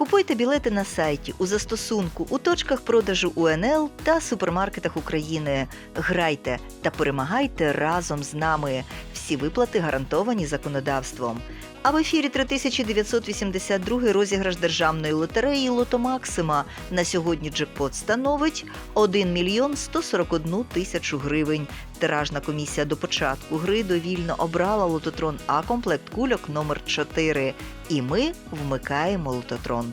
Купуйте білети на сайті, у застосунку, у точках продажу УНЛ та супермаркетах України. Грайте та перемагайте разом з нами. Всі виплати гарантовані законодавством. А в ефірі 3982 розіграш державної лотереї Лото Максима. На сьогодні джекпот становить 1 мільйон 141 тисячу гривень. Тиражна комісія до початку гри довільно обрала лототрон А комплект кульок номер 4 І ми вмикаємо лототрон.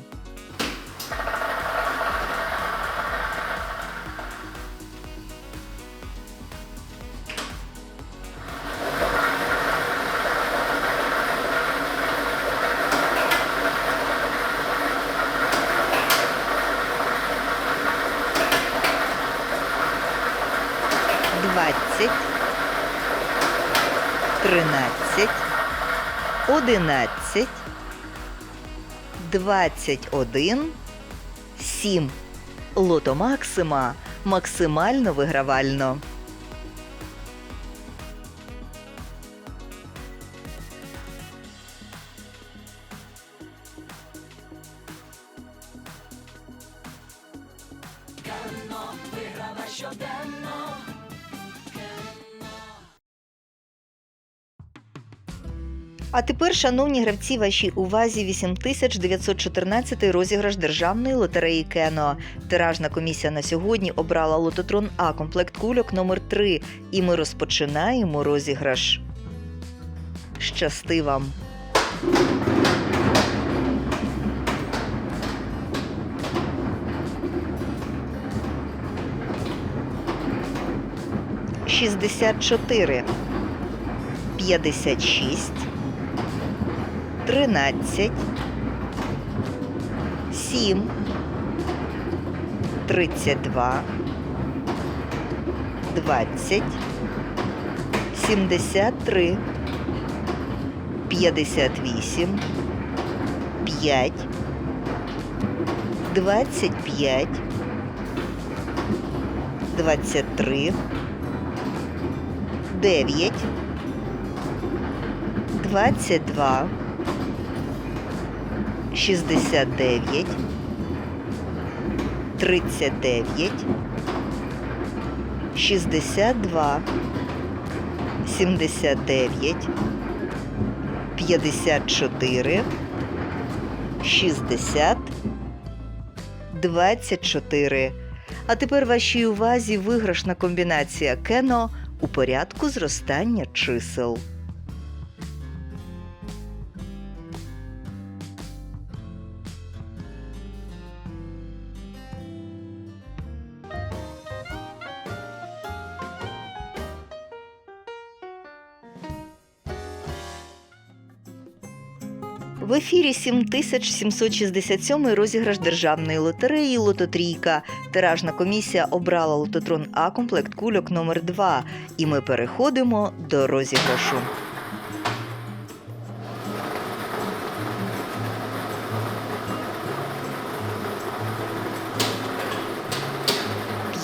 Двадцять, тринадцять, одинадцять, двадцять один, сім. Лото Максима максимально вигравально. А тепер, шановні гравці, вашій увазі 8914 розіграш державної лотереї Кено. Тиражна комісія на сьогодні обрала лототрон А комплект кульок номер 3 і ми розпочинаємо розіграш. Щасти вам! Шістдесят чотири, п'ятдесят шість, 13, 7, 32, 20, 73, 58, 5, 25, 23, 9, 22, 69, 39, 62, 79, 54, 60, 24. А тепер вашій увазі виграшна комбінація кено у порядку зростання чисел. В ефірі 7767 розіграш державної лотереї Лототрійка. Тиражна комісія обрала лототрон А комплект кульок номер 2 І ми переходимо до розіграшу.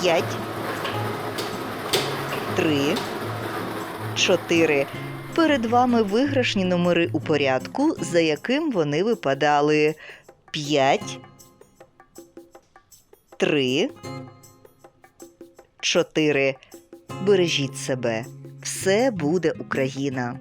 П'ять, три, чотири. Перед вами виграшні номери у порядку, за яким вони випадали 5, 3, 4. Бережіть себе. Все буде Україна.